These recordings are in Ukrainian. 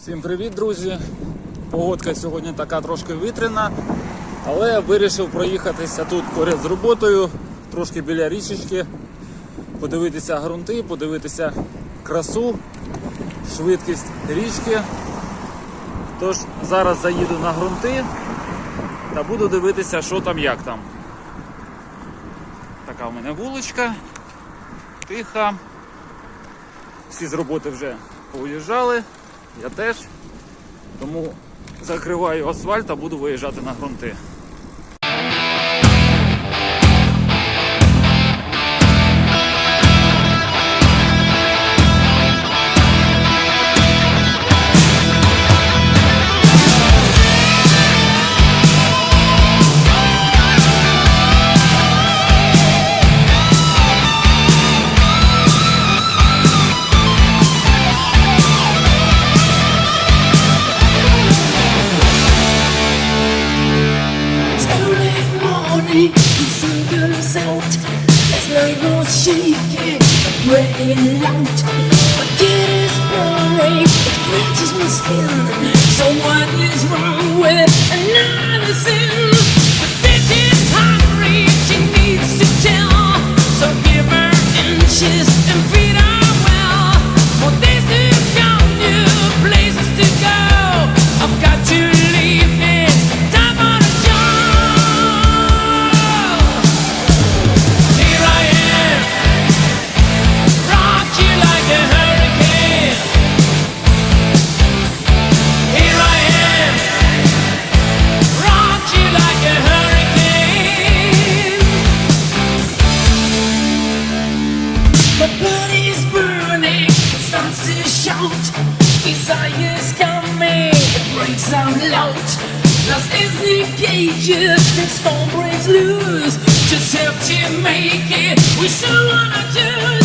Всім привіт, друзі! Погодка сьогодні така трошки вітряна, але я вирішив проїхатися тут поряд з роботою, трошки біля річечки, подивитися ґрунти, подивитися красу, швидкість річки. Тож, зараз заїду на ґрунти та буду дивитися, що там, як там. Така в мене вуличка, тиха. Всі з роботи вже поїжджали я теж. Тому закриваю асфальт, а буду виїжджати на грунти. the sun goes out. There's no more shaking. i out. My is my skin. So what is wrong with The blood is burning, it starts to shout. Desire is coming, it breaks out loud. Lust is the cages, and storm breaks loose. Just have to make it. We still wanna do.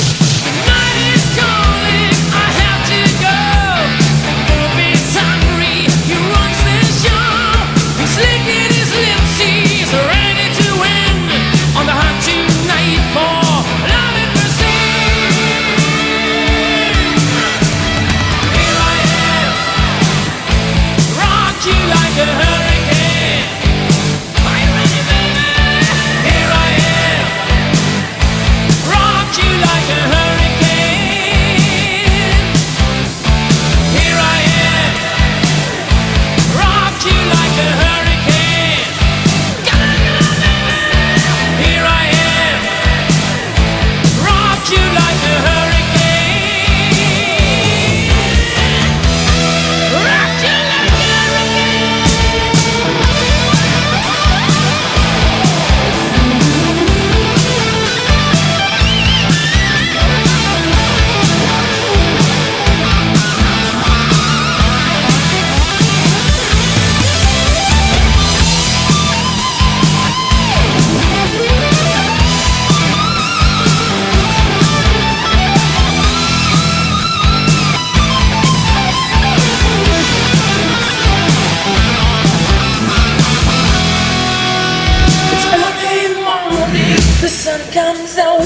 The sun comes out.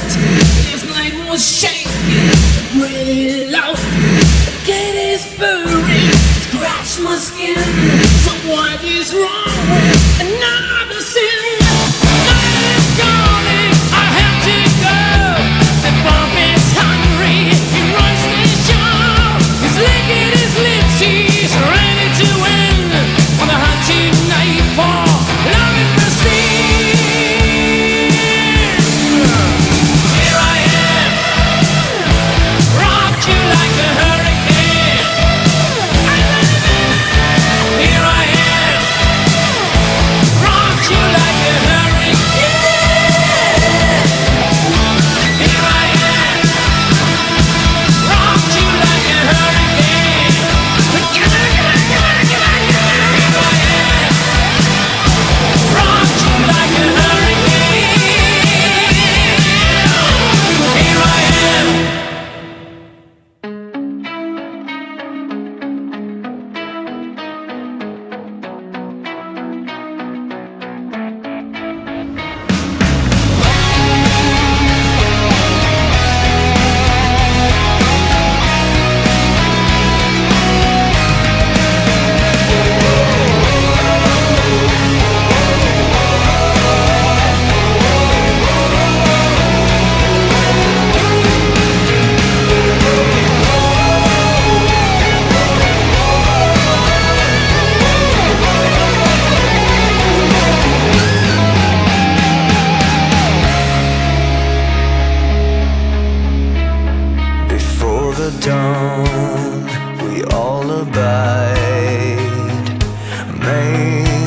This night was shaking really loud. Kid is burning. Scratch my skin. Someone is wrong. And I'm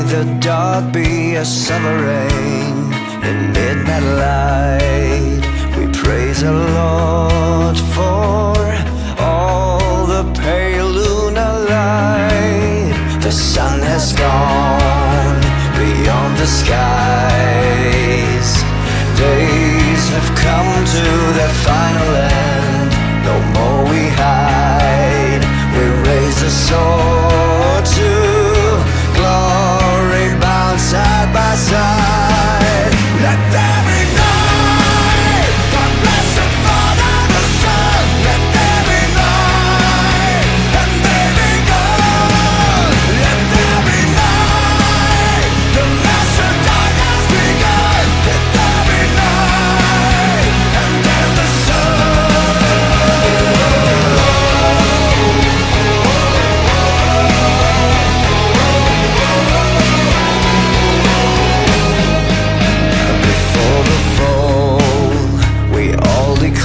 the dark be a sovereign in midnight light. We praise the Lord for all the pale lunar light. The sun has gone beyond the skies. Days have come to their final end. No more we hide. We raise the sword.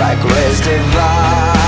like raised in life.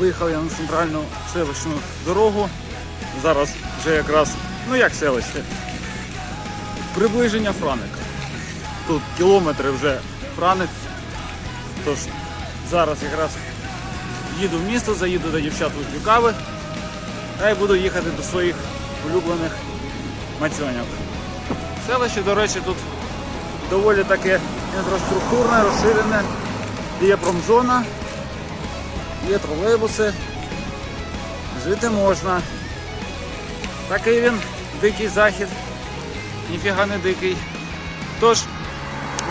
Виїхав я на центральну селищну дорогу. Зараз вже якраз, ну як селище, приближення Франек. Тут кілометри вже Франек. Тож зараз якраз їду в місто, заїду до дівчат у кави та й буду їхати до своїх улюблених мацьонів. Селище, до речі, тут доволі таке інфраструктурне, розширене. Є промзона, є тролейбуси, жити можна. Такий він, дикий захід, ніфіга не дикий. Тож,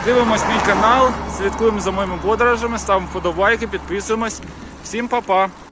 дивимось мій канал, слідкуємо за моїми подорожами, ставимо вподобайки, підписуємось. Всім па-па!